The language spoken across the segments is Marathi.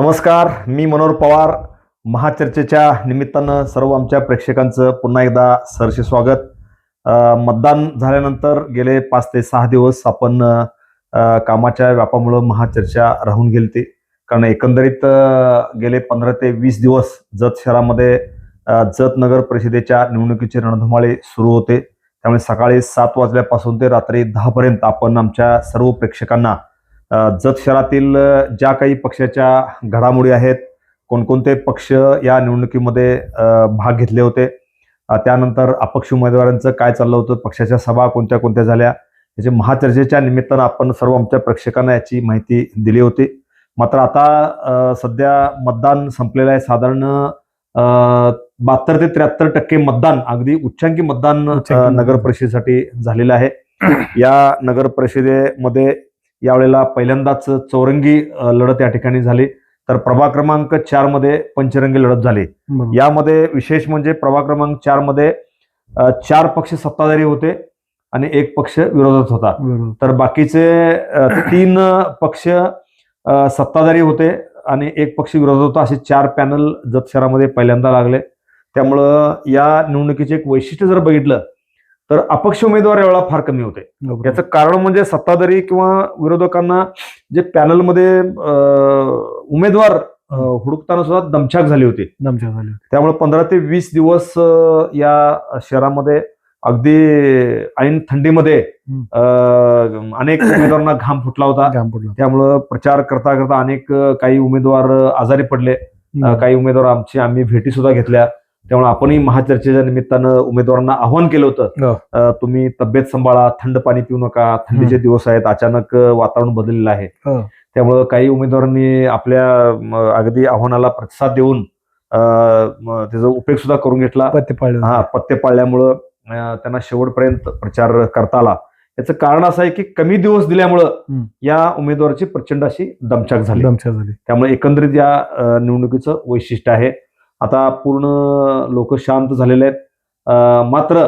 नमस्कार मी मनोहर पवार. महाचर्चेच्या निमित्तानं सर्व आमच्या प्रेक्षकांचं पुन्हा एकदा सरसे स्वागत. मतदान झाल्यानंतर गेले पाच ते सहा दिवस आपण कामाच्या व्यापामुळं महाचर्चा राहून गेलती. कारण एकंदरीत गेले पंधरा ते वीस दिवस जत शहरामध्ये जत नगर परिषदेच्या निवडणुकीचे रणधुमाळे सुरू होते. त्यामुळे सकाळी सात वाजल्यापासून ते रात्री दहापर्यंत आपण आमच्या सर्व प्रेक्षकांना जत शहरातील ज्या काही पक्षाच्या घडामोडी आहेत कोणकोणते पक्ष या निवडणुकीमध्ये भाग घेतले होते त्यानंतर अपक्ष उमेदवारांचं काय चाललं होतं पक्षाच्या सभा कोणत्या कोणत्या झाल्या याचे महाचर्चेच्या निमित्तानं आपण सर्व आमच्या प्रेक्षकांना याची माहिती दिली होती. मात्र आता सध्या मतदान संपलेलं आहे साधारण बहात्तर ते त्र्याहत्तर टक्के मतदान अगदी उच्चांकी मतदान नगर परिषदेसाठी झालेलं आहे. या नगर परिषदेमध्ये यावेळेला पहिल्यांदाच चौरंगी लढत या ठिकाणी झाली. तर प्रभाग क्रमांक चारमध्ये पंचरंगी लढत झाली. यामध्ये विशेष म्हणजे प्रभाग क्रमांक चारमध्ये चार पक्ष सत्ताधारी होते आणि एक पक्ष विरोधात होता. तर बाकीचे तीन पक्ष सत्ताधारी होते आणि एक पक्ष विरोधात होता. असे चार पॅनल जत शहरामध्ये पहिल्यांदा लागले. त्यामुळं या निवडणुकीचे एक वैशिष्ट्य जर बघितलं तर अपक्ष उमेदवार यावेळेला फार कमी होते. याचं कारण म्हणजे सत्ताधारी किंवा विरोधकांना जे पॅनलमध्ये उमेदवार हुडकताना सुद्धा दमछाक झाली होती. दमछाक झाली. त्यामुळे पंधरा ते वीस दिवस या शहरामध्ये अगदी ऐन थंडीमध्ये अनेक उमेदवारांना घाम फुटला होता. घाम फुटला. त्यामुळं प्रचार करता करता अनेक काही उमेदवार आजारी पडले. काही उमेदवार आमची आम्ही भेटी सुद्धा घेतल्या. त्यामुळे आपणही महाचर्चेच्या निमित्तानं उमेदवारांना आव्हान केलं होतं हो. तुम्ही तब्येत सांभाळा थंड पाणी पिऊ नका थंडीचे दिवस आहेत अचानक वातावरण बदललेलं आहे हो. त्यामुळं काही उमेदवारांनी आपल्या अगदी आव्हानाला प्रतिसाद देऊन त्याचा उपयोग सुद्धा करून घेतला. हा पत्ते पाळल्यामुळं त्यांना शेवटपर्यंत प्रचार करता आला याचं कारण असं आहे की कमी दिवस दिल्यामुळं. या उमेदवाराची प्रचंड अशी दमछाक झाली दमछाक झाली त्यामुळे एकंदरीत या निवडणुकीचं वैशिष्ट्य आहे आता पूर्ण लोक शांत झालेले आहेत. मात्र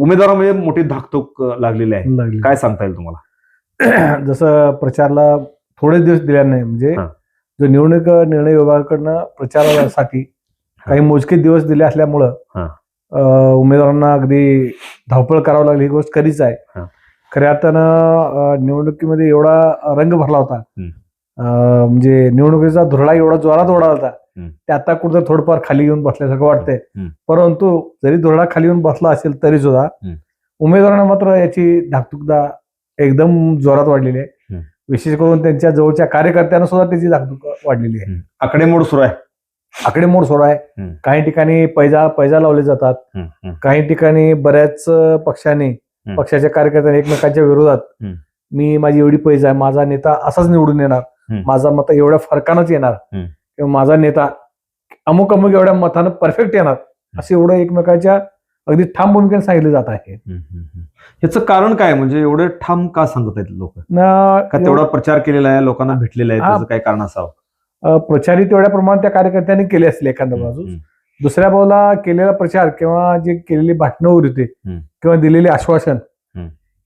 उमेदवारामध्ये मोठी धाकधूक लागलेली आहे. काय सांगता येईल तुम्हाला? जसं प्रचारला थोडे दिवस दिल्या नाही म्हणजे. जो निवडणूक निर्णय विभागाकडनं प्रचारासाठी काही मोजके दिवस दिले असल्यामुळं उमेदवारांना अगदी धावपळ करावं लागली. ही गोष्ट खरीच आहे. खऱ्या अर्थानं निवडणुकीमध्ये एवढा रंग भरला होता. म्हणजे निवडणुकीचा धुरळा एवढा जोरात ओढा होता. ते आता कुठं थोडंफार खाली येऊन बसल्यासारखं वाटतंय. परंतु जरी धुरळा खाली येऊन बसला असेल तरी सुद्धा. उमेदवारांना मात्र याची धाकधुकता एकदम जोरात वाढलेली आहे. विशेष करून त्यांच्या जवळच्या कार्यकर्त्यांना सुद्धा त्याची धाकधूक वाढलेली आहे आकडेमोड सुरू आहे आकडेमोड सोडा आहे. काही ठिकाणी पैजा पैजा लावले जातात काही ठिकाणी बऱ्याच पक्षांनी पक्षाच्या कार्यकर्त्यांनी एकमेकांच्या विरोधात. मी माझी एवढी पैजा आहे माझा नेता असाच निवडून येणार. माझा मत एवढ्या फरकानंच येणार. किंवा माझा नेता अमुक अमुक एवढ्या मतानं परफेक्ट येणार असं एवढं एकमेकाच्या अगदी ठाम भूमिकेने सांगितलं जात आहे. याचं कारण काय म्हणजे एवढे ठाम का सांगत आहेत लोक का तेवढा प्रचार केलेला आहे लोकांना भेटलेला आहे. त्याचं काय कारण असावं प्रचारित तेवढ्या प्रमाणात त्या कार्यकर्त्यांनी केले असले एखाद्या बाजू दुसऱ्या बाजूला केलेला प्रचार किंवा जे केलेली भाषणं होती. किंवा दिलेले आश्वासन.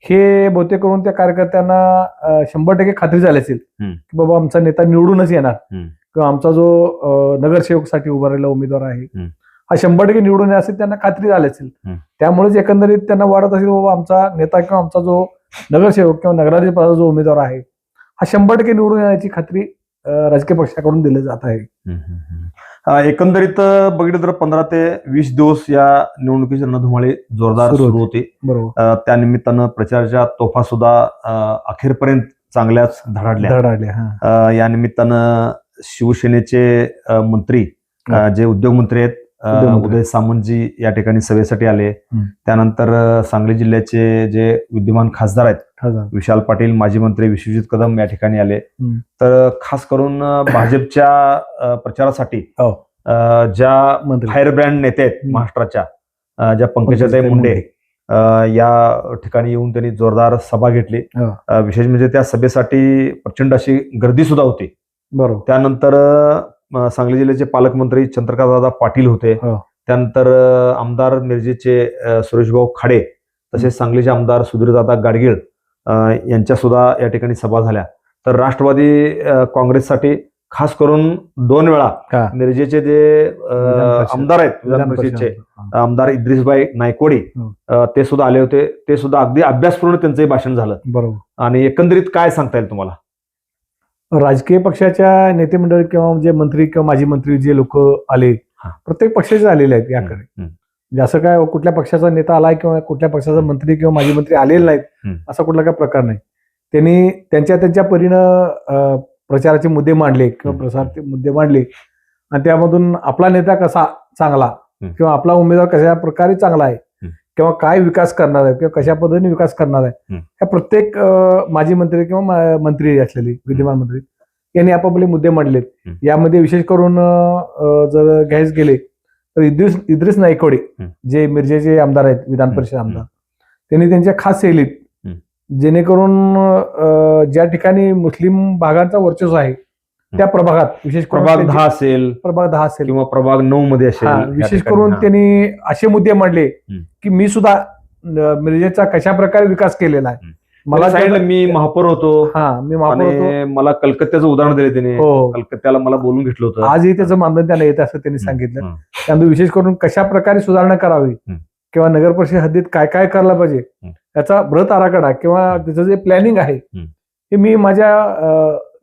हे बहुतेक करून त्या कार्यकर्त्यांना शंभर टक्के खात्री झाली असेल. की बाबा आमचा नेता निवडूनच येणार. किंवा आमचा जो नगरसेवकसाठी उभा राहिलेला उमेदवार आहे. हा शंभर टक्के निवडून असेल त्यांना खात्री झाली असेल. त्यामुळेच एकंदरीत त्यांना वाटत असेल बाबा आमचा नेता किंवा आमचा जो नगरसेवक किंवा नगराध्यक्ष पदाचा जो उमेदवार आहे हा शंभर टक्के निवडून येण्याची खात्री राजकीय पक्षाकडून दिली जात आहे. एकंदरीत बघितलं तर पंधरा ते वीस दिवस या निवडणुकीचे रणधुमाळे जोरदार सुरू होते. बरोबर. त्या निमित्तानं प्रचाराच्या तोफा सुद्धा अखेरपर्यंत चांगल्याच धडाडल्या. धडाडले अ, या निमित्तानं शिवसेनेचे मंत्री जे उद्योगमंत्री आहेत. उदय सामंतजी या ठिकाणी सभेसाठी आले. त्यानंतर सांगली जिल्ह्याचे जे विद्यमान खासदार आहेत विशाल पाटील माजी मंत्री विश्वजित कदम या ठिकाणी आले. तर खास करून भाजपच्या प्रचारासाठी हो. ज्या फायर ब्रँड नेते आहेत. महाराष्ट्राच्या ज्या पंकजाताई मुंडे या ठिकाणी येऊन त्यांनी जोरदार सभा घेतली हो. विशेष म्हणजे त्या सभेसाठी प्रचंड अशी गर्दी सुद्धा होती बरोबर त्यानंतर अ, सांगली जिल्ह्याचे पालकमंत्री चंद्रकांतदादा पाटील होते हो. त्यानंतर अ, आमदार मिरजेचे अ, सुरेशभाऊ खाडे तसेच सांगलीचे आमदार सुधीरदादा गाडगीळ अ, यांच्या सुद्धा या ठिकाणी सभा झाल्या तर राष्ट्रवादी अ, काँग्रेससाठी खास करून दोन वेळा. मिरजेचे जे अ, विधान परिषद. आमदार आहेत विधान परिषदचे परिषद. आमदार इद्रिसबाई नायकोडी हं. अ, ते सुद्धा आले होते ते सुद्धा अगदी अभ्यासपूर्ण त्यांचंही भाषण झालं बरोबर आणि एकंदरीत काय सांगता येईल तुम्हाला राजकीय पक्षाच्या नेते मंडळ किंवा जे मंत्री किंवा माजी मंत्री जे लोक आले. प्रत्येक पक्षाचे आलेले आहेत याकडे. म्हणजे असं काय कुठल्या पक्षाचा नेता आलाय किंवा कुठल्या पक्षाचा मंत्री किंवा माजी मंत्री आलेले नाहीत. असा कुठला काय प्रकार नाही त्यांनी त्यांच्या त्यांच्या परीनं प्रचाराचे मुद्दे मांडले किंवा. प्रसारचे मुद्दे मांडले आणि त्यामधून आपला नेता कसा चांगला. किंवा आपला उमेदवार कशा प्रकारे चांगला आहे. किंवा काय विकास करणार आहे किंवा कशा पद्धतीने विकास करणार आहे. ह्या प्रत्येक माजी मंत्री किंवा मंत्री असलेली विद्यमान मंत्री यांनी आपापले मुद्दे मांडलेत. यामध्ये विशेष करून जर घ्यायच गेले तर इद्रिस इद्रिस नायकोडे. जे मिरजेचे आमदार आहेत विधान. परिषद. आमदार त्यांनी त्यांच्या खास शैलीत. जेणेकरून ज्या ठिकाणी मुस्लिम भागांचा वर्चस्व आहे त्या प्रभागात विशेष प्रभाग त्यांचे- दहा असेल प्रभाग दहा असेल किंवा प्रभाग नऊ मध्ये असेल विशेष करून. त्यांनी असे मुद्दे मांडले. की मी सुद्धा मिरजेचा कशा प्रकारे विकास केलेला आहे. मला सांगितलं त्याचा- मी महापौर होतो हा मी महापौर होतो मला कलकत्त्याचं उदाहरण दिले त्याने हो कलकत्त्याला मला बोलून घेतलं होतं आजही त्याचं मानधन त्याला येत असं त्यांनी सांगितलं. त्यानंतर विशेष करून कशा प्रकारे सुधारणा करावी. किंवा नगर परिषद हद्दीत काय काय करायला पाहिजे हं. याचा बृहत आराखडा किंवा त्याचं जे प्लॅनिंग आहे हं. मी माझ्या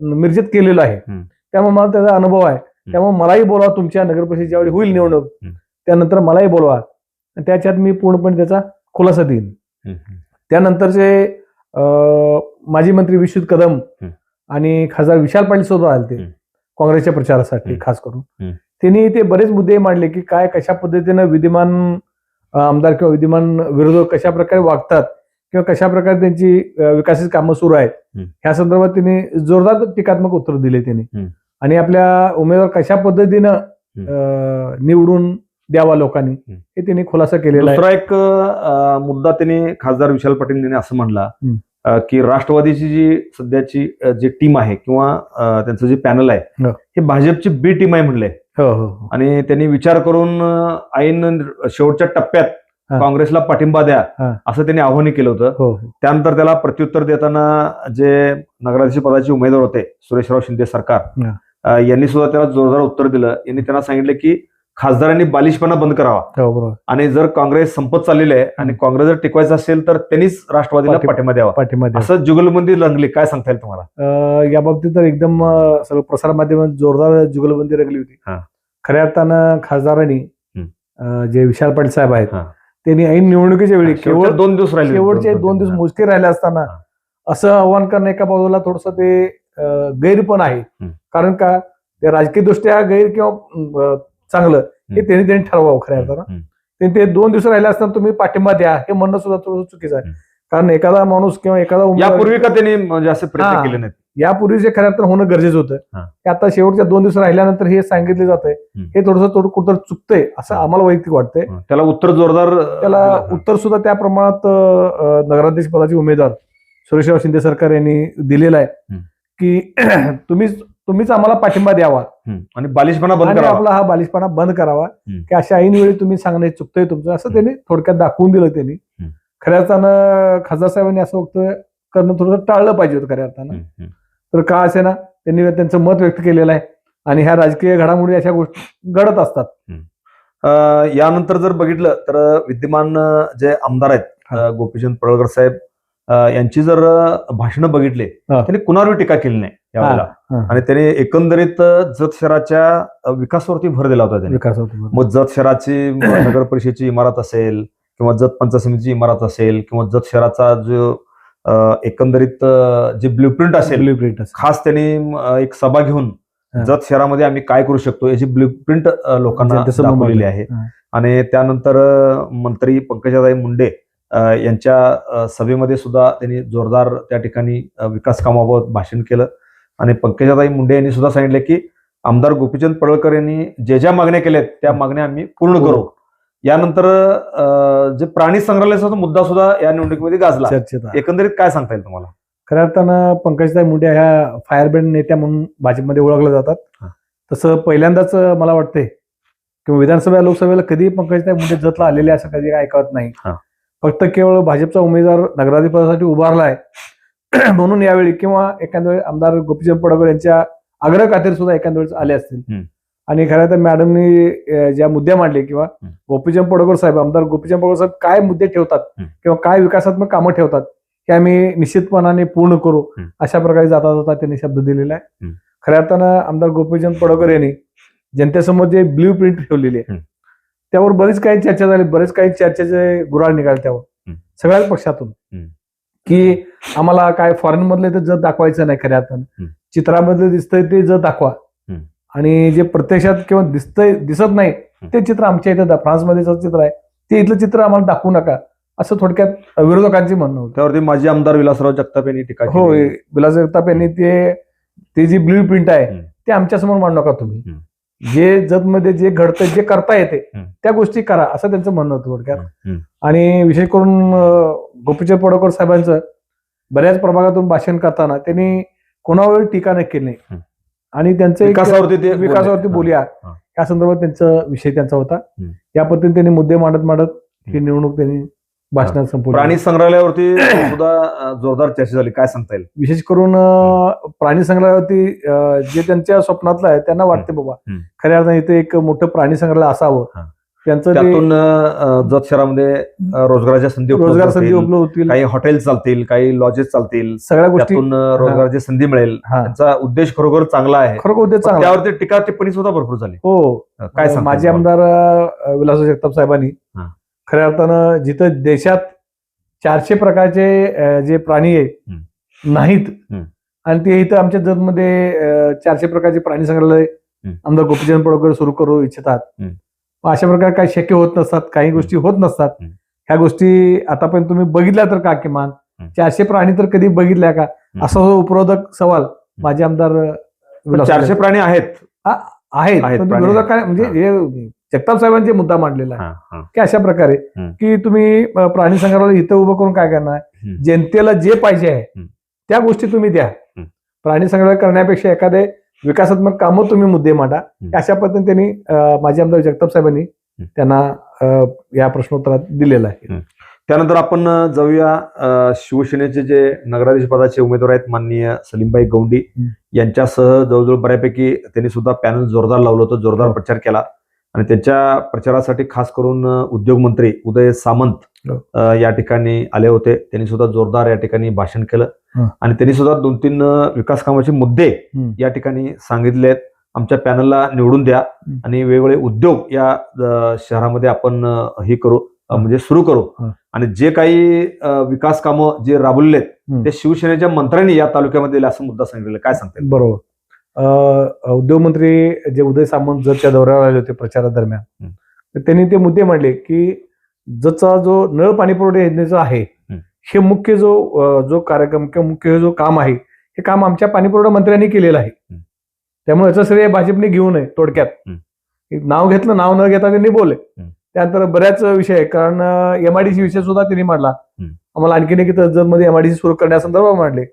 मिरजेत केलेलं आहे. त्यामुळे मला त्याचा अनुभव आहे त्यामुळे मलाही बोलवा तुमच्या नगर परिषद ज्यावेळी होईल निवडणूक. त्यानंतर मलाही बोलवा त्याच्यात मी पूर्णपणे त्याचा खुलासा देईन. त्यानंतरचे माजी मंत्री विश्वजित कदम. आणि खासदार विशाल पाटील सोबत आले ते. काँग्रेसच्या प्रचारासाठी. खास करून. त्यांनी ते बरेच मुद्दे मांडले की काय कशा पद्धतीनं विद्यमान आमदार किंवा विद्यमान विरोधक कशा प्रकारे वागतात किंवा कशा प्रकारे त्यांची विकासाची कामं सुरू आहेत. ह्या संदर्भात त्यांनी जोरदार टीकात्मक उत्तर दिले त्यांनी. आणि आपल्या उमेदवार कशा पद्धतीनं निवडून द्यावा लोकांनी हं. त्यांनी खुलासा केलेला दुसरा एक मुद्दा त्यांनी खासदार विशाल पाटील यांनी असं म्हणला की राष्ट्रवादीची जी सध्याची जी टीम आहे किंवा त्यांचं जे पॅनल आहे हो. हे भाजपची बी टीम आहे म्हणले हो हो. आणि त्यांनी विचार करून ऐन शेवटच्या टप्प्यात. काँग्रेसला पाठिंबा द्या. असं त्यांनी आव्हान केलं होतं. हो. त्यानंतर त्याला प्रत्युत्तर देताना जे नगराध्यक्ष पदाचे उमेदवार होते सुरेशराव शिंदे सरकार यांनी सुद्धा त्याला जोरदार उत्तर दिलं. यांनी त्यांना सांगितलं की खासदारांनी बालिशपणा बंद करावा. हो आणि जर काँग्रेस संपत चाललेली आहे आणि काँग्रेस जर टिकवायचं असेल तर त्यांनीच राष्ट्रवादीला पाठिंबा- द्यावा. पाठिंबा. असं जुगलबंदी रंगली. काय सांगता येईल तुम्हाला? या बाबतीत तर एकदम सगळं प्रसार माध्यमात जोरदार जुगलबंदी रंगली होती. खऱ्या अर्थानं खासदारांनी जे विशाल पाटील साहेब आहेत. त्यांनी ऐन निवडणुकीच्या वेळी केवळ दोन दिवस राहिले शेवटचे दोन दिवस मोजके राहिले असताना. असं आव्हान करणं एका बाजूला थोडस ते गैर पण आहे. कारण का ते राजकीय दृष्ट्या गैर किंवा चांगलं हे. त्यांनी त्यांनी ठरवावं खऱ्या अर्थानं हं. ते ते दोन दिवस राहिले असताना तुम्ही पाठिंबा द्या हे म्हणणं सुद्धा थोडं चुकीचं आहे. कारण एखादा माणूस किंवा एखादा यापूर्वी का त्यांनी म्हणजे असे प्रयत्न. केले नाहीत यापूर्वी जे खऱ्या अर्थानं होणं गरजेचं होतं. ते आता शेवटच्या दोन दिवस राहिल्यानंतर हे सांगितले जात आहे हं. थोडंसं थोडं कुठं चुकतंय असं आम्हाला वैयक्तिक वाटतंय त्याला उत्तर जोरदार त्याला. उत्तर सुद्धा त्या प्रमाणात नगराध्यक्ष पदाचे उमेदवार सुरेशराव शिंदे सरकार यांनी दिलेलं आहे. की तुम्हीच तुम्हीच आम्हाला पाठिंबा द्यावा. आणि बालिशपणा बंद करावा आपला हा बालिशपणा बंद करावा. की अशा ऐन वेळी तुम्ही सांगणे चुकतंय तुमचं असं. त्यांनी थोडक्यात दाखवून दिलं त्यांनी. खऱ्या अर्थानं खासदार साहेबांनी असं वक्तव्य करणं थोडंसं टाळलं पाहिजे होतं खऱ्या अर्थानं. तर का असे ना? त्यांनी त्यांचं मत व्यक्त केलेलं आहे. आणि ह्या राजकीय घडामोडी अशा गोष्टी घडत असतात. अ, यानंतर जर बघितलं तर विद्यमान जे आमदार आहेत गोपीचंद पडळकर साहेब यांची जर भाषणं बघितले. त्यांनी कुणावर टीका केली नाही यावेळेला. आणि त्यांनी एकंदरीत जत शहराच्या विकासावरती भर दिला होता त्यांनी. मग जत शहराची नगर परिषदेची इमारत असेल किंवा जत पंचायत समितीची इमारत असेल किंवा जत शहराचा जो एकंदरीत जे ब्ल्यूप्रिंट असेल असेल. खास त्यांनी एक सभा घेऊन. जत शहरामध्ये आम्ही काय करू शकतो याची ब्ल्यूप्रिंट लोकांना दाखवलेली. आहे. आणि त्यानंतर मंत्री पंकजाताई मुंडे यांच्या सभेमध्ये सुद्धा त्यांनी जोरदार त्या ठिकाणी विकास कामाबाबत भाषण केलं आणि पंकजाताई मुंडे यांनी सुद्धा सांगितले की आमदार गोपीचंद पडळकर यांनी ज्या ज्या मागण्या केल्यात त्या मागण्या आम्ही पूर्ण. करू यानंतर जे प्राणी संग्रहालयाचा मुद्दा सुद्धा या निवडणुकीमध्ये गाजला चर्चेत आहे. एकंदरीत काय सांगता येईल तुम्हाला खऱ्या अर्थानं पंकजताई मुंडे ह्या फायर ब्रँड नेत्या म्हणून भाजपमध्ये ओळखल्या जातात हा. तसं पहिल्यांदाच मला वाटतंय किंवा विधानसभा लोकसभेला कधी पंकजताई मुंडे जतला आलेले असं कधी ऐकवत नाही हा. फक्त केवळ भाजपचा उमेदवार नगराधिपतीसाठी उभारला आहे म्हणून यावेळी किंवा एखाद्या वेळी आमदार गोपीचंद पडळकर यांच्या आग्रह खातीर सुद्धा एखाद्या वेळेस आले असतील हम्म. आणि खरं तर मॅडमनी ज्या मुद्दे मांडले किंवा. गोपीचंद पडळकर साहेब आमदार गोपीचंद पडळकर साहेब काय मुद्दे ठेवतात. किंवा काय विकासात्मक कामं ठेवतात हे आम्ही निश्चितपणाने पूर्ण करू. अशा प्रकारे जाता जाता त्यांनी शब्द दिलेला आहे. खऱ्या अर्थानं आमदार गोपीचंद पडळकर यांनी जनतेसमोर जे ब्ल्यू प्रिंट ठेवलेली आहे. त्यावर बरीच काही चर्चा झाली बरेच काही चर्चेचे गुराळ निघाले त्यावर. सगळ्याच पक्षातून. की आम्हाला काय फॉरेन मधले तर जग दाखवायचं नाही खऱ्या अर्थानं. चित्रामधले दिसतंय ते जग दाखवा. आणि जे प्रत्यक्षात किंवा दिसतंय दिसत नाही ते चित्र आमच्या इथे फ्रान्समध्ये चित्र आहे ते इथलं चित्र आम्हाला दाखवू नका असं थोडक्यात विरोधकांची म्हणणं होतं त्यावरती माजी आमदार विलासराव जगताप यांनी टीका हो. विलास जगताप यांनी ते ते जी ब्ल्यू प्रिंट आहे. ते आमच्यासमोर मांडू नका तुम्ही. जे जगमध्ये जे घडतं जे करता येते. त्या गोष्टी करा असं त्यांचं म्हणणं होतं थोडक्यात. आणि विशेष करून गोपीचंद पडळकर साहेबांचं बऱ्याच प्रभागातून भाषण करताना त्यांनी कोणावर टीका नाही केली नाही. आणि त्यांचं विकासावरती ते विकासावरती. बोलूया. या संदर्भात त्यांचा विषय त्यांचा होता. या पद्धतीने त्यांनी मुद्दे मांडत मांडत ही. निवडणूक त्यांनी भाषणात संपवली प्राणी संग्रहालयावरती सुद्धा जोरदार चर्चा झाली काय सांगता येईल विशेष करून प्राणी संग्रहावरती अं, जे त्यांच्या स्वप्नातलं आहे त्यांना वाटते बाबा. खऱ्या अर्थाने इथे एक मोठं प्राणी संग्रहालय असावं. त्यांचं त्यातून अं, जत शहरामध्ये अं, रोजगाराच्या संधी रोजगार संधी. उपलब्ध होतील काही हॉटेल चालतील काही लॉजेस चालतील सगळ्या गोष्टी रोजगाराची संधी मिळेल हा त्यांचा उद्देश खरोखर चांगला आहे खरोखर उद्देश. त्यावरती टीका टिप्पणी सुद्धा भरपूर झाली हो काय माजी आमदार विलास जगताप साहेबांनी. खऱ्या अर्थानं जिथं देशात चारशे प्रकारचे जे प्राणी आहेत नाहीत. आणि ते इथं आमच्या जतमध्ये अं, चारशे प्रकारचे प्राणी संग्रहालय. आमदार गोपीचंद पडळकर सुरू करू इच्छितात अशा प्रकारे काही शक्य होत नसतात काही गोष्टी होत नसतात. ह्या गोष्टी आतापर्यंत तुम्ही बघितल्या तर का किमान. चारशे प्राणी तर कधी बघितल्या का असा जो उपरोधक सवाल माझे आमदार चारशे प्राणी आहेत आहेत विरोधक काय म्हणजे हा. जगताप साहेबांचे मुद्दा मांडलेला आहे. की अशा प्रकारे. की तुम्ही प्राणी संग्रहालय इथं उभं करून काय करणार. जनतेला जे पाहिजे आहे. त्या गोष्टी तुम्ही द्या. प्राणी संग्रहालय करण्यापेक्षा एखादे विकासात्मक कामं तुम्ही मुद्दे मांडा अशा पद्धतीने त्यांनी माजी आमदार जगताप साहेबांनी त्यांना या प्रश्नोत्तरात दिलेलं आहे त्यानंतर आपण जाऊया शिवसेनेचे जे नगराधीश पदाचे उमेदवार आहेत माननीय सलीमबाई गौंडी. यांच्यासह जवळजवळ बऱ्यापैकी त्यांनी सुद्धा पॅनल जोरदार लावलं होतं जोरदार हो. प्रचार केला आणि त्यांच्या प्रचारासाठी खास करून अं, उद्योग मंत्री उदय सामंत हो. या ठिकाणी आले होते त्यांनी सुद्धा जोरदार या ठिकाणी भाषण केलं. आणि त्यांनी सुद्धा दोन तीन विकास कामाचे मुद्दे. या ठिकाणी सांगितले आहेत आमच्या पॅनलला निवडून द्या. आणि वेगवेगळे उद्योग या शहरामध्ये आपण हे करू. म्हणजे सुरू करू. आणि जे काही विकास कामं जे राबवलेत. ते शिवसेनेच्या मंत्र्यांनी या तालुक्यामध्ये दिले असं मुद्दा सांगितलेला आहे. काय सांगते बरोबर उद्योगमंत्री जे उदय सामंत जतच्या दौऱ्यावर आले होते प्रचारादरम्यान. तर त्यांनी ते मुद्दे मांडले की जतचा जो नळ पाणी पुरवठा योजनेचा आहे हं. मुख्य जो जो कार्यक्रम किंवा मुख्य जो काम आहे हे काम आमच्या पाणी पुरवठा मंत्र्यांनी केलेलं आहे. त्यामुळे याचं श्रेय भाजपने घेऊ नये थोडक्यात नाव घेतलं नाव न घेता त्यांनी बोलले. त्यानंतर बऱ्याच विषय आहे कारण एमआयडीसी विषय सुद्धा त्यांनी मांडला. आम्हाला आणखीन एक मध्ये एमआयडीसी सुरू करण्यासंदर्भात मांडले.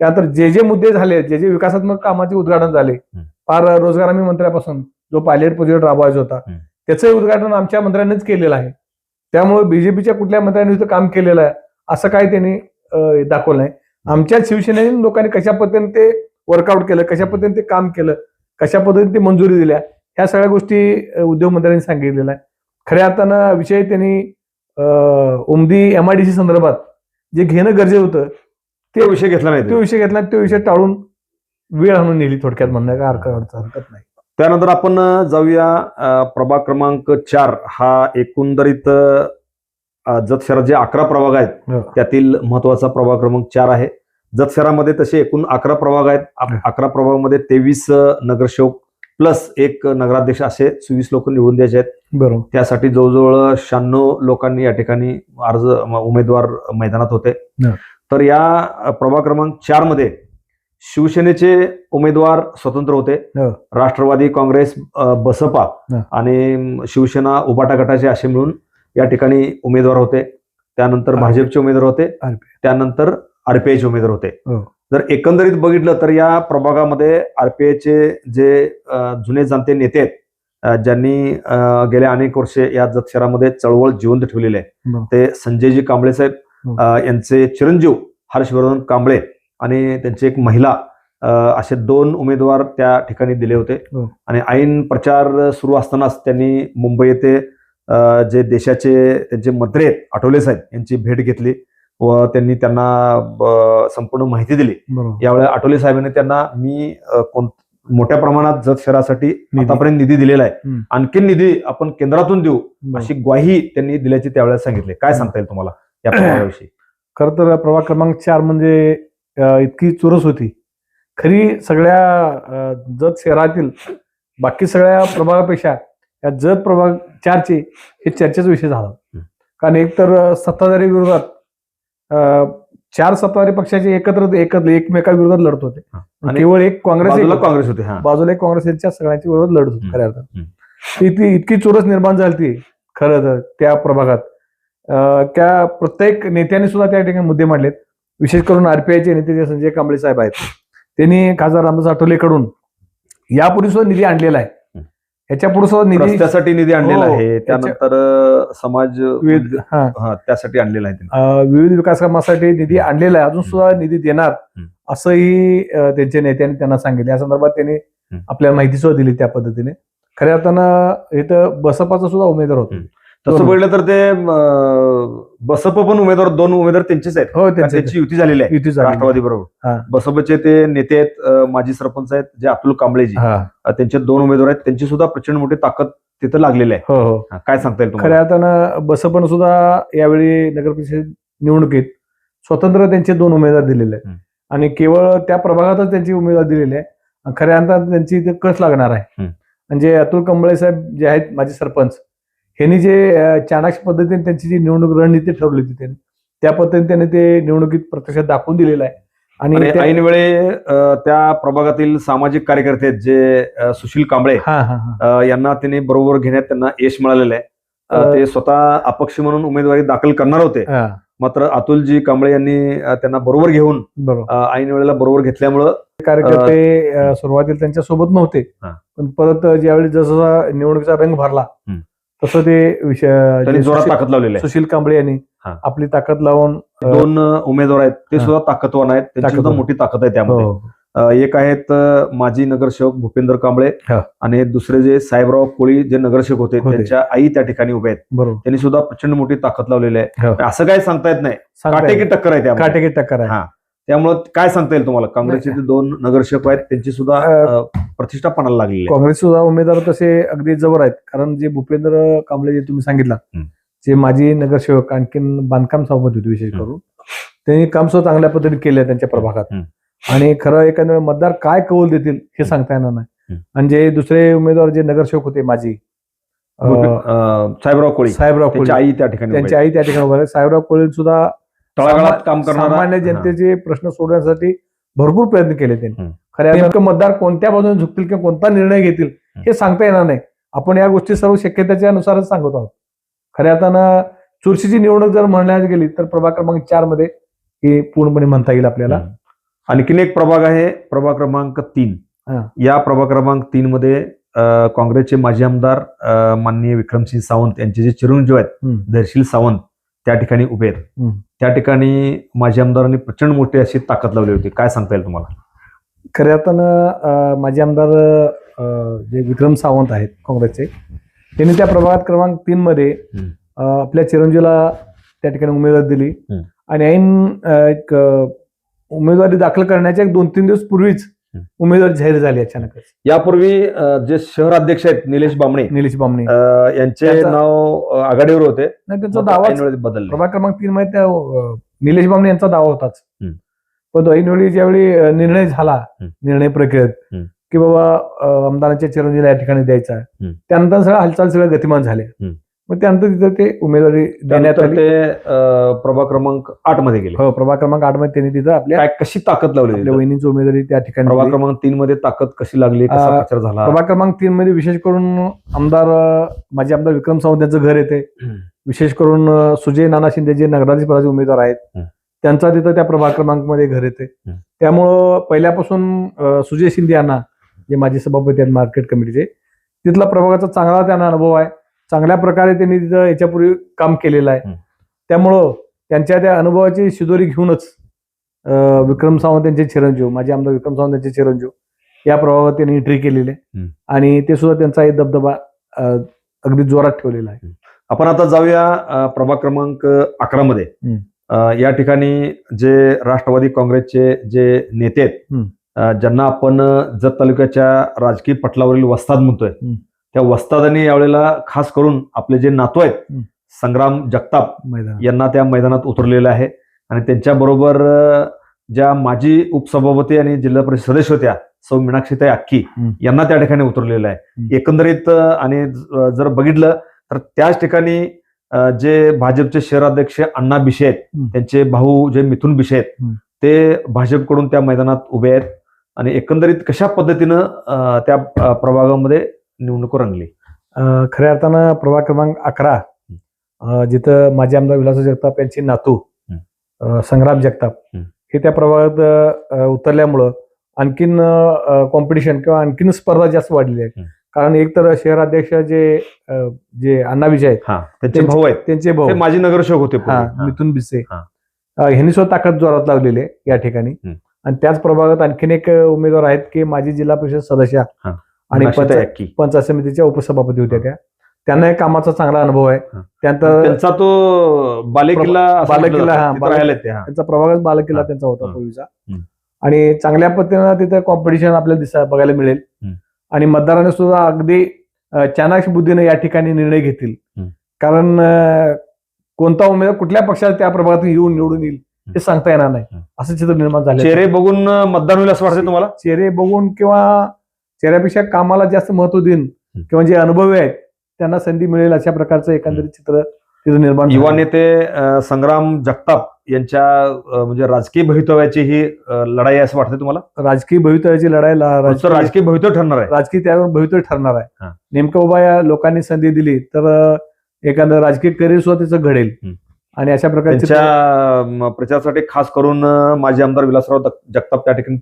त्यानंतर जे जे मुद्दे झाले जे जे विकासात्मक कामाचे उद्घाटन झाले फार रोजगार हमी मंत्र्यापासून जो पायलट प्रोजेक्ट राबवायचा होता. त्याचंही उद्घाटन आमच्या मंत्र्यांनीच केलेलं आहे त्यामुळे बीजेपीच्या कुठल्या मंत्र्यांनी काम केलेलं आहे असं काही त्यांनी दाखवलं नाही. आमच्या शिवसेनेने लोकांनी कशा पद्धतीने ते वर्कआउट केलं कशा पद्धतीने ते काम केलं कशा पद्धतीने ते मंजुरी दिल्या ह्या सगळ्या गोष्टी उद्योगमंत्र्यांनी सांगितलेल्या आहे खऱ्या अर्थानं विषय त्यांनी उमदी एमआयडीसी संदर्भात जे घेणं गरजेचं होतं ते विषय घेतला नाही तो. विषय घेतला तो विषय टाळून वेळ आणून नेली थोडक्यात म्हणणं काय हरकत हरकत नाही. त्यानंतर आपण जाऊया प्रभाग क्रमांक चार. हा एकंदरीत जत शहरात जे अकरा प्रभाग आहेत हो. त्यातील महत्त्वाचा प्रभाग क्रमांक चार आहे जत शहरामध्ये तसे एकूण अकरा प्रभाग आहेत हं. अकरा प्रभागामध्ये तेवीस नगरसेवक प्लस एक नगराध्यक्ष असे चोवीस लोक निवडून द्यायचे आहेत बरोबर त्यासाठी जवळजवळ शहाण्णव लोकांनी या ठिकाणी अर्ज उमेदवार मैदानात होते हं. तर या प्रभाग क्रमांक चारमध्ये शिवसेनेचे उमेदवार स्वतंत्र होते. राष्ट्रवादी काँग्रेस बसपा. आणि शिवसेना उबाटा गटाचे असे मिळून या ठिकाणी उमेदवार होते त्यानंतर. भाजपचे उमेदवार होते. त्यानंतर आरपीआयचे उमेदवार होते हो. जर एकंदरीत बघितलं तर या प्रभागामध्ये आरपीआयचे जे जुने जाणते नेते आहेत ज्यांनी गेल्या अनेक वर्षे या जत शहरामध्ये चळवळ जिवंत ठेवलेली आहे बरं. ते संजयजी कांबळे साहेब हं. यांचे चिरंजीव हर्षवर्धन कांबळे आणि त्यांची एक महिला असे दोन उमेदवार त्या ठिकाणी दिले होते हो. आणि ऐन प्रचार सुरू असतानाच त्यांनी मुंबई येथे जे देशाचे त्यांचे मंत्री आहेत आठवले साहेब यांची भेट घेतली व त्यांनी त्यांना संपूर्ण माहिती दिली यावेळी आठवले साहेबांनी त्यांना मी कोण मोठ्या प्रमाणात जत शहरासाठी निधी. आतापर्यंत निधी दिलेला आहे. आणखी निधी आपण केंद्रातून देऊ. अशी ग्वाही त्यांनी दिल्याची त्यावेळेला सांगितले काय सांगता येईल तुम्हाला या प्रभागाविषयी खरं तर प्रभाग क्रमांक चार म्हणजे इतकी चुरस होती खरी सगळ्या जत शहरातील बाकी सगळ्या प्रभागापेक्षा या जत प्रभाग चारचे हे चर्चेचा विषय झाला. कारण एक तर अ, सत्ताधारी विरोधात अ, चार सत्ताधारी पक्षाचे एकत्र एकत्र एकमेकाविरोधात लढत होते. आणि केवळ एक काँग्रेस काँग्रेस होते बाजूला एक काँग्रेस यांच्या सगळ्यांच्या विरोधात लढत होती खऱ्या अर्थात. ती इतकी चोरस निर्माण झाली ती खरं तर त्या प्रभागात. त्या प्रत्येक नेत्याने सुद्धा त्या ठिकाणी मुद्दे मांडलेत. विशेष करून आरपीआयचे नेते जे संजय कांबळे साहेब आहेत त्यांनी खासदार रामदास आठवलेकडून यापूर्वी सुद्धा निधी आणलेला आहे. ह्याच्या पुढे सुद्धा निधी रस्त्यासाठी निधी आणलेला हो, आहे त्यानंतर समाज विविध हा हा त्यासाठी आणलेला आहे त्यांनी. अं, विविध विकास कामासाठी निधी आणलेला आहे अजून सुद्धा निधी देणार हम्म. असंही अं, त्यांच्या नेत्यांनी त्यांना सांगितले या संदर्भात त्यांनी. आपल्याला माहिती सुद्धा दिली त्या पद्धतीने खऱ्या अर्थानं इथं बसपाचा सुद्धा उमेदवार होता हम्म. तसं. बघितलं तर ते बसप पण उमेदवार दोन उमेदवार त्यांचेच आहेत. हो त्यांची युती झालेली आहे. युती. राष्ट्रवादी. बरोबर. बसपचे ते नेते आहेत माजी सरपंच आहेत जे अतुल कांबळेजी. हा. त्यांचे दोन उमेदवार आहेत. त्यांची सुद्धा प्रचंड मोठी ताकद तिथं लागलेली आहे. हो हो. काय सांगता येईल खऱ्या अर्थानं बसपन सुद्धा यावेळी नगरपरिषद निवडणुकीत स्वतंत्र त्यांचे दोन उमेदवार दिलेले आहेत. आणि केवळ त्या प्रभागातच त्यांची उमेदवार दिलेली आहे. खऱ्या अर्थात त्यांची कस लागणार आहे. म्हणजे अतुल कंबळे साहेब जे आहेत माजी सरपंच ह्यांनी जे चाणाक्ष पद्धतीने त्यांची जी निवडणूक रणनीती ठरवली होती त्यांनी त्या पद्धतीने त्यांनी ते निवडणुकीत प्रत्यक्षात दाखवून दिलेलं आहे. आणि ऐन वेळे त्या प्रभागातील सामाजिक कार्यकर्ते आहेत जे सुशील कांबळे यांना त्यांनी बरोबर घेण्यात त्यांना यश मिळालेलं आहे. ते स्वतः अपक्ष म्हणून उमेदवारी दाखल करणार होते. मात्र अतुलजी कांबळे यांनी त्यांना बरोबर घेऊन ऐन वेळेला बरोबर घेतल्यामुळं कार्यकर्ते सुरुवातीला त्यांच्यासोबत नव्हते. पण परत ज्यावेळी जसा निवडणुकीचा रंग भरला. तसं ते विषय जोरात ताकद लावलेली आहे सुशील कांबळे यांनी हा. आपली ताकद लावून दोन उमेदवार आहेत ते हा. सुद्धा ताकदवान आहेत त्यांची सुद्धा. मोठी ताकद आहे त्यामध्ये हो, अ, एक आहेत माजी नगरसेवक भूपेंद्र कांबळे हा. आणि दुसरे जे साहेबराव कोळी जे नगरसेवक होते. त्यांच्या आई त्या ठिकाणी उभे आहेत त्यांनी सुद्धा प्रचंड मोठी ताकद लावलेली आहे हो. असं काय सांगता येत नाही काटेकी. टक्कर आहे काटेकी टक्कर आहे हा. त्यामुळं काय सांगता येईल तुम्हाला काँग्रेसचे. जे दोन नगरसेवक आहेत त्यांची सुद्धा प्रतिष्ठा पणाला लागलेली आहे काँग्रेस सुद्धा उमेदवार तसे अगदी जवळ आहेत कारण जे भूपेंद्र कांबळे जे तुम्ही सांगितलं. जे माजी नगरसेवक आणखीन बांधकाम सभापती होते विशेष. करून त्यांनी काम सुद्धा चांगल्या पद्धतीने केले त्यांच्या प्रभागात. आणि खरं एखाद्या मतदार काय कौल देतील हे सांगता येणार नाही. आणि जे दुसरे उमेदवार जे नगरसेवक होते माजी साहेबराव कोळी साहेबराव कोळी आई त्या ठिकाणी त्यांची. आई त्या ठिकाणी साहेबराव कोळी सुद्धा तळागाळात काम करणारा सामान्य. जनतेचे प्रश्न सोडवण्यासाठी भरपूर प्रयत्न केले त्यांनी. खऱ्या नेमकं मतदार कोणत्या बाजूने झुकतील किंवा कोणता निर्णय घेतील हे सांगता येणार नाही आपण या गोष्टी सर्व शक्यतेच्या नुसारच सांगत आहोत खऱ्या अर्थानं चुरशीची निवडणूक जर म्हणण्यात गेली तर प्रभाग क्रमांक चारमध्ये ही पूर्णपणे म्हणता येईल आपल्याला. आणखीन एक प्रभाग आहे प्रभाग क्रमांक तीन हा. या प्रभाग क्रमांक तीन मध्ये अ, काँग्रेसचे माजी आमदार माननीय विक्रमसिंह सावंत यांचे जे चिरंजीव आहेत. धैर्यशील सावंत त्या ठिकाणी उभे आहेत. त्या ठिकाणी माजी आमदारांनी प्रचंड मोठी अशी ताकद लावली होती काय सांगता येईल तुम्हाला खऱ्या अर्थानं माजी आमदार जे विक्रम सावंत आहेत काँग्रेसचे त्यांनी त्या प्रभागात क्रमांक तीन मध्ये आपल्या चिरंजीवला त्या ठिकाणी उमेदवारी दिली. आणि ऐन एक उमेदवारी दाखल करण्याच्या एक दोन तीन दिवस पूर्वीच. उमेदवारी जाहीर झाली अचानकच यापूर्वी जे शहर अध्यक्ष आहेत निलेश बामणे निलेश बामणे यांचे नाव आघाडीवर होते त्यांचा दावा बदलले प्रभाग क्रमांक तीन मध्ये निलेश बामणे यांचा दावा होताच. पण ऐनवेळी ज्यावेळी निर्णय झाला. निर्णय प्रक्रियेत. की बाबा आमदारांच्या चिरंजीला या ठिकाणी द्यायचा. त्यानंतर सगळं हालचाल सगळं गतिमान झाले. मग त्यानंतर तिथं ते उमेदवारी देण्यात त्यानंतर आली ते अ, प्रभाग क्रमांक आठमध्ये गेले हो प्रभाग क्रमांक आठमध्ये त्यांनी तिथं आपल्या काय कशी ताकद लावली आपल्या तिथं? वहिनीची उमेदवारी त्या ठिकाणी प्रभाग दिली. क्रमांक तीन मध्ये ताकद कशी लागली कसा अ, प्रचार झाला प्रभाग क्रमांक तीन मध्ये विशेष करून आमदार अं, माजी आमदार विक्रम सावंत यांचं घर येते हम्म. विशेष करून अं, सुजय नाना शिंदे जे नगराधीश पदाचे उमेदवार आहेत हम्म. त्यांचा तिथं त्या प्रभाग क्रमांकमध्ये घर येते हम्म. त्यामुळं पहिल्यापासून अं, सुजय शिंदे यांना जे माजी सभापती आहेत मार्केट कमिटीचे तिथला प्रभागाचा चांगला त्यांना अनुभव आहे चांगल्या प्रकारे त्यांनी तिथं याच्यापूर्वी काम केलेलं आहे. त्यामुळं त्यांच्या त्या अनुभवाची शिदोरी घेऊनच विक्रम सावंत यांचे चिरंजीव माझे आमदार विक्रम सावंत यांचे चिरंजीव या प्रभागात त्यांनी एंट्री केलेली आहे. आणि ते सुद्धा त्यांचा एक दबदबा अगदी जोरात ठेवलेला आहे. आपण आता जाऊया प्रभाग क्रमांक अकरा मध्ये. या ठिकाणी जे राष्ट्रवादी काँग्रेसचे जे नेते आहेत ज्यांना आपण जत तालुक्याच्या राजकीय पटलावरील वस्ताद म्हणतोय. त्या वस्तादांनी यावेळेला खास करून आपले जे नातू आहेत. संग्राम जगताप मैदान यांना त्या मैदानात उतरलेले आहे आणि त्यांच्याबरोबर ज्या माजी उपसभापती आणि जिल्हा परिषद सदस्य होत्या सौ मीनाक्षीताई अक्की. यांना त्या ठिकाणी उतरलेलं आहे. एकंदरीत आणि जर बघितलं तर त्याच ठिकाणी जे भाजपचे शहराध्यक्ष अण्णा बिशे आहेत. त्यांचे भाऊ जे मिथुन बिशे आहेत. ते भाजपकडून त्या मैदानात उभे आहेत आणि एकंदरीत कशा पद्धतीनं त्या प्रभागामध्ये निवडणूक रंगली खऱ्या अर्थानं प्रभाग क्रमांक अकरा जिथं माझे आमदार विलास जगताप यांचे नातू संग्राम जगताप हं. त्या प्रभागात उतरल्यामुळं आणखीन कॉम्पिटिशन किंवा आणखीन स्पर्धा जास्त वाढलेली आहे. कारण एक तर शहराध्यक्ष जे जे अण्णा विजय आहेत हा त्यांचे भाऊ आहेत त्यांचे भाऊ माजी नगरसेवक होते. मिथुन बिसे ह्यांनी सुद्धा ताकद जोरात लावलेली आहे या ठिकाणी. आणि त्याच प्रभागात आणखीन एक उमेदवार आहेत की माजी जिल्हा परिषद सदस्य. आणि पंचायत समितीच्या उपसभापती होत्या त्या त्यांना एक कामाचा चांगला अनुभव आहे. त्यानंतर त्यांचा तो बालेकिल्ला बालेकिल्ला. त्यांचा प्रभागच बालकिल्ला. त्यांचा होता. पूर्वीचा. आणि चांगल्या पद्धतीनं तिथं कॉम्पिटिशन आपल्याला दिसा बघायला मिळेल. आणि मतदारांनी सुद्धा अगदी अं, चाणाक्ष बुद्धीने या ठिकाणी निर्णय घेतील. कारण कोणता उमेदवार कुठल्या पक्षाला त्या प्रभागातून येऊन निवडून येईल हे सांगता येणार नाही. असं चित्र निर्माण झालं चेहरे बघून मतदान होईल असं वाटतं तुम्हाला चेहरे बघून किंवा चेहऱ्यापेक्षा कामाला जास्त महत्त्व देईन किंवा जे अनुभवी आहेत त्यांना संधी मिळेल अशा प्रकारचं एकंदरीत चित्र तिथं निर्माण युवा. नेते संग्राम जगताप यांच्या म्हणजे राजकीय भवितव्याची ही लढाई असं वाटतं तुम्हाला राजकीय भवितव्याची लढाई राजकीय भवितव्य ठरणार आहे राजकीय त्यावर भवितव्य ठरणार आहे. नेमकं बाबा या लोकांनी संधी दिली तर एखादं राजकीय करिअर सुद्धा त्याचं घडेल. आणि अशा प्रकारचे त्यांच्या अं, प्रचारासाठी खास करून माजी आमदार विलासराव जगताप त्या ठिकाणी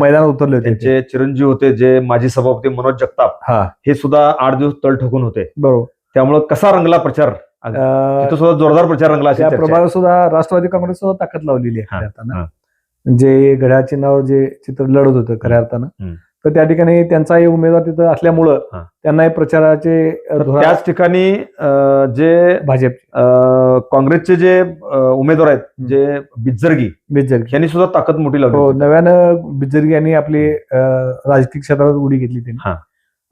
मैदानात उतरले होते. त्यांचे चिरंजीव होते जे माजी सभापती मनोज जगताप हा हे सुद्धा आठ दिवस तळ ठोकून होते बरोबर त्यामुळे कसा रंगला प्रचार सुद्धा जोरदार प्रचार रंगला. प्रभागात सुद्धा राष्ट्रवादी काँग्रेस सुद्धा ताकद लावलेली आहे. जे घड्याळ चिन्हावर जे चित्र लढत होतं खऱ्या अर्थानं. तर त्या ठिकाणी त्यांचाही उमेदवार तिथं असल्यामुळं हा. त्यांनाही प्रचाराचे अं, तर धोरण त्याच ठिकाणी अं, जे भाजप अं, काँग्रेसचे जे अं, उमेदवार आहेत. जे बिज्जर्गी बिजर यांनी सुद्धा ताकद मोठी लावली हो होती. नव्यानं बिजर्गी यांनी आपली अं, राजकीय क्षेत्रात उडी घेतली त्यांनी हा.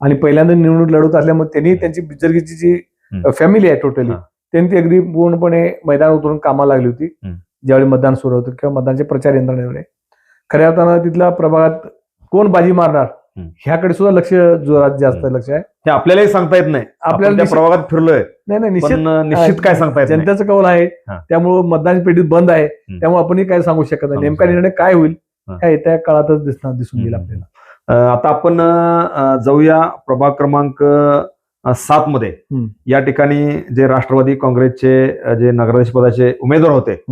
आणि पहिल्यांदा निवडणूक लढवत असल्यामुळे त्यांनी त्यांची बिजर्गीची जी हम्म. फॅमिली आहे टोटली हा. त्यांनी ती अगदी पूर्णपणे मैदान उतरून कामाला लागली होती हम्म. ज्यावेळी मतदान सुरू होतं किंवा मतदानचे प्रचार यंत्रणेकडे खऱ्या अर्थानं तिथल्या प्रभागात कोण बाजी मारणार. ह्याकडे सुद्धा लक्ष जोरात जास्त. लक्ष आहे हे आपल्यालाही सांगता येत नाही आपल्याला त्या प्रभागात फिरलोय नाही नाही निश्चित निश्चित काय सांगता येत जनतेचं कौल आहे. त्यामुळे मतदान पेटीत बंद आहे त्यामुळे आपणही काय सांगू शकत नाही नेमका निर्णय काय होईल. काय येत्या काळातच दिसणार दिसून येईल. आपल्याला आता आपण जाऊया प्रभाग क्रमांक सात मध्ये. या ठिकाणी जे राष्ट्रवादी काँग्रेसचे जे नगराध्यक्ष पदाचे उमेदवार होते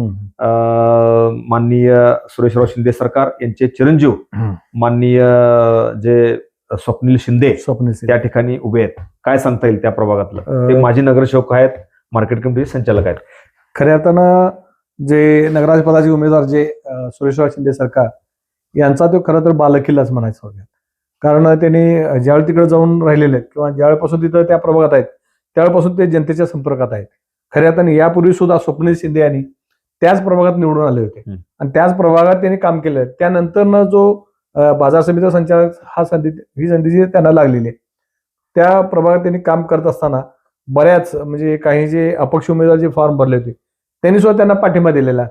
माननीय सुरेशराव शिंदे सरकार यांचे चिरंजीव. माननीय जे स्वप्नील शिंदे स्वप्नील त्या. ठिकाणी उभे आहेत काय सांगता येईल त्या प्रभागातलं ते माजी नगरसेवक आहेत मार्केट कमिटीचे संचालक आहेत खऱ्या अर्थानं जे नगराध्यक्ष पदाचे उमेदवार जे सुरेशराव शिंदे सरकार यांचा तो खरं तर बालकिल्लाच म्हणायचा होता कारण त्यांनी ज्यावेळी तिकडे जाऊन राहिलेले आहेत किंवा ज्यावेळेपासून तिथं त्या प्रभागात आहेत त्यावेळेपासून ते जनतेच्या संपर्कात आहेत. खऱ्या अर्थानं यापूर्वी सुद्धा स्वप्नील शिंदे यांनी त्याच प्रभागात निवडून आले होते. आणि त्याच प्रभागात त्यांनी काम केलं त्यानंतर जो बाजार समितीचा संचालक हा संधी ही संधी जी त्यांना लागलेली आहे. त्या प्रभागात त्यांनी काम करत असताना बऱ्याच म्हणजे काही जे अपक्ष उमेदवार जे फॉर्म भरले होते त्यांनी सुद्धा त्यांना पाठिंबा दिलेला.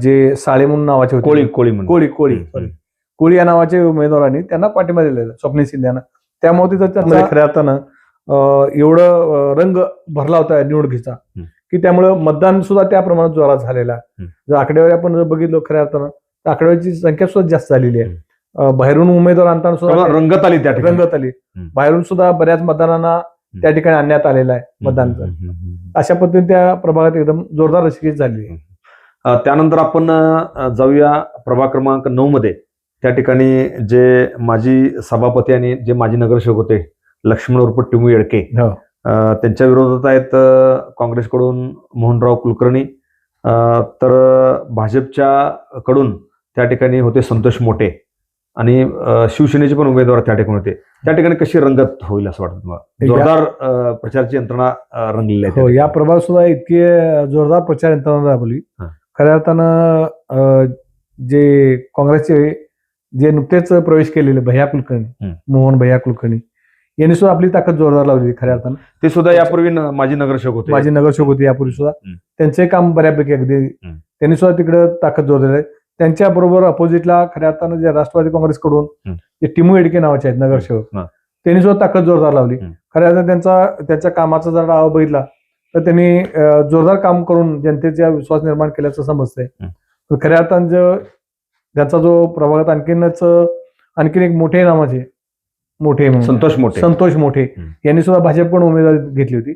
जे साळे म्हणून नावाचे होते. कोळी कोळी कोळी कोळी. कोळी या नावाचे उमेदवारांनी त्यांना पाठिंबा दिलेला स्वप्नील शिंदे यांना. त्यामुळे तिथं त्यांना खऱ्या अर्थानं एवढं रंग भरला होता निवडणुकीचा. की त्यामुळं मतदान सुद्धा त्या प्रमाणात जोरात झालेला. जर आकडेवारी आपण जर बघितलं खऱ्या अर्थानं तर आकडेवारीची संख्या सुद्धा जास्त झालेली आहे. बाहेरून उमेदवार आणताना सुद्धा रंगत आली त्या ठिकाणी. रंगत आली. बाहेरून सुद्धा बऱ्याच मतदानांना त्या ठिकाणी आणण्यात आलेला आहे मतदानचं. हम्म. अशा पद्धतीने त्या प्रभागात एकदम जोरदार रसिकीच झाली त्यानंतर आपण जाऊया प्रभाग क्रमांक नऊ मध्ये त्या ठिकाणी जे माजी सभापती आणि जे माजी नगरसेवक होते लक्ष्मण उर्फ टिमू येडके हो. त्यांच्या विरोधात आहेत काँग्रेसकडून मोहनराव कुलकर्णी तर भाजपच्या कडून त्या ठिकाणी होते संतोष मोठे आणि शिवसेनेचे पण उमेदवार त्या ठिकाणी होते त्या ठिकाणी कशी रंगत होईल असं वाटतं तुम्हाला जोरदार प्रचाराची यंत्रणा रंगलेली आहे हो या. प्रभागात सुद्धा इतकी जोरदार प्रचार यंत्रणा राबवली. खऱ्या अर्थानं जे काँग्रेसचे जे नुकतेच प्रवेश केलेले भैया कुलकर्णी. मोहन भैया कुलकर्णी यांनी सुद्धा आपली ताकद जोरदार लावली खऱ्या अर्थानं ते सुद्धा यापूर्वी माजी नगरसेवक होते माझी नगरसेवक होते यापूर्वी सुद्धा. त्यांचे काम बऱ्यापैकी अगदी त्यांनी सुद्धा तिकडे ताकद जोरदार आहे त्यांच्या बरोबर अपोजिटला खऱ्या अर्थानं जे राष्ट्रवादी काँग्रेसकडून. जे टिमू एडके नावाचे आहेत नगरसेवक. त्यांनी सुद्धा ताकद जोरदार लावली. खऱ्या अर्थानं त्यांचा त्याच्या कामाचा जर डाव बघितला तर त्यांनी जोरदार काम करून जनतेचा विश्वास निर्माण केल्याचं समजतंय खऱ्या अर्थानं जो त्याचा जो प्रभागात आणखीनच आणखीन एक मोठे नावाचे मोठे संतोष मोठे. संतोष मोठे. यांनी सुद्धा भाजपकडून उमेदवारी घेतली होती.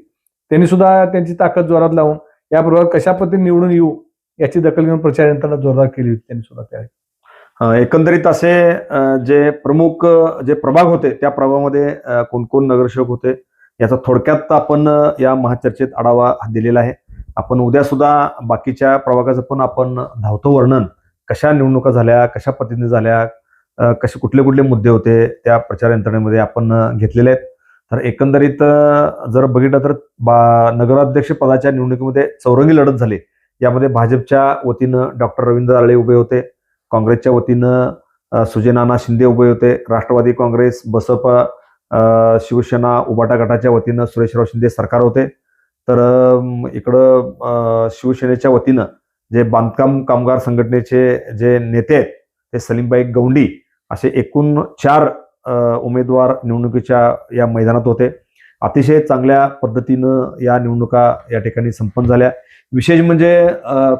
त्यांनी सुद्धा त्यांची ताकद जोरात लावून या प्रभागात कशा पद्धतीने निवडून येऊ याची दखल घेऊन प्रचार यंत्रणा जोरदार केली होती त्यांनी सुद्धा त्यावेळी. अ, एकंदरीत असे जे प्रमुख जे प्रभाग होते त्या प्रभागामध्ये कोण कोण नगरसेवक होते याचा थोडक्यात आपण या महाचर्चेत आढावा दिलेला आहे. आपण उद्या सुद्धा बाकीच्या प्रभागाचं पण आपण धावतं वर्णन. कशा निवडणुका झाल्या कशा पद्धतीने झाल्या कसे कुठले कुठले मुद्दे होते त्या प्रचार यंत्रणेमध्ये आपण घेतलेले आहेत. तर एकंदरीत जर बघितलं तर बा नगराध्यक्ष पदाच्या निवडणुकीमध्ये चौरंगी लढत झाली. यामध्ये भाजपच्या वतीनं डॉक्टर रवींद्र आळे उभे होते. काँग्रेसच्या वतीनं अ, सुजय नाना शिंदे उभे होते. राष्ट्रवादी काँग्रेस बसपा शिवसेना उबाटा गटाच्या वतीनं सुरेशराव शिंदे सरकार होते. तर इकडं शिवसेनेच्या वतीनं जे बांधकाम कामगार संघटनेचे जे नेते आहेत ते सलीमबाई गौंडी असे एकूण चार उमेदवार निवडणुकीच्या या मैदानात होते. अतिशय चांगल्या पद्धतीनं या निवडणुका या ठिकाणी संपन्न झाल्या. विशेष म्हणजे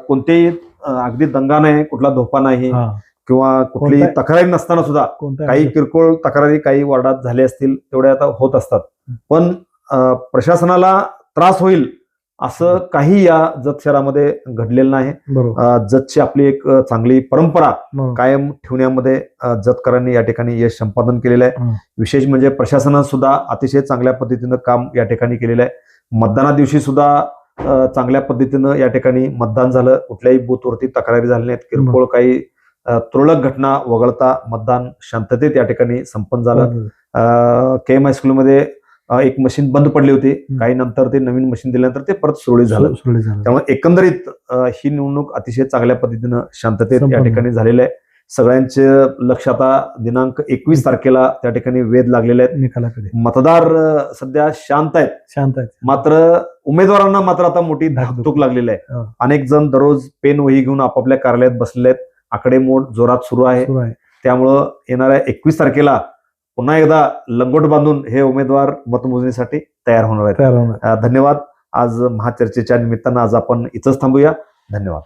कोणतेही अगदी दंगा नाही कुठला धोका नाही. किंवा कोणता- तक्रारी नसताना सुद्धा काही किरकोळ तक्रारी काही वार्डात झाल्या असतील तेवढ्या आता होत असतात. पण प्रशासनाला त्रास होईल असं काही या जत शहरामध्ये घडलेलं नाही. अ, जतची आपली एक अ, चांगली परंपरा. कायम ठेवण्यामध्ये अ, जतकरांनी या ठिकाणी यश संपादन केलेलं आहे. विशेष म्हणजे प्रशासनानं सुद्धा अतिशय चांगल्या पद्धतीनं काम या ठिकाणी केलेलं आहे. मतदाना दिवशी सुद्धा अ, चांगल्या पद्धतीनं या ठिकाणी मतदान झालं. कुठल्याही बूथवरती तक्रारी झाल्या नाहीत. किरकोळ काही अ, तुरळक घटना वगळता मतदान शांततेत या ठिकाणी संपन्न झालं. बरोबर. के एम हायस्कूलमध्ये एक मशीन बंद पडली होती. काही नंतर ते नवीन मशीन दिल्यानंतर ते परत सुरळीत झालं. त्यामुळे एकंदरीत ही निवडणूक अतिशय चांगल्या पद्धतीनं शांततेत या. ठिकाणी झालेलं आहे. सगळ्यांचे लक्ष आता दिनांक एकवीस तारखेला त्या ठिकाणी वेध लागलेले आहेत. निकालाकडे मतदार सध्या शांत आहेत. शांत आहेत. मात्र उमेदवारांना मात्र आता मोठी धाकधूक. लागलेली आहे. हो. अनेक जण दररोज पेन वही घेऊन आपापल्या कार्यालयात बसलेले आहेत. आकडेमोड जोरात सुरू आहे. त्यामुळं येणाऱ्या एकवीस तारखेला पुन्हा एकदा लंगोट बांधून हे उमेदवार मतमोजणीसाठी तयार होणार आहेत. धन्यवाद. आज महाचर्चेच्या निमित्तानं आज आपण इथंच थांबूया. धन्यवाद.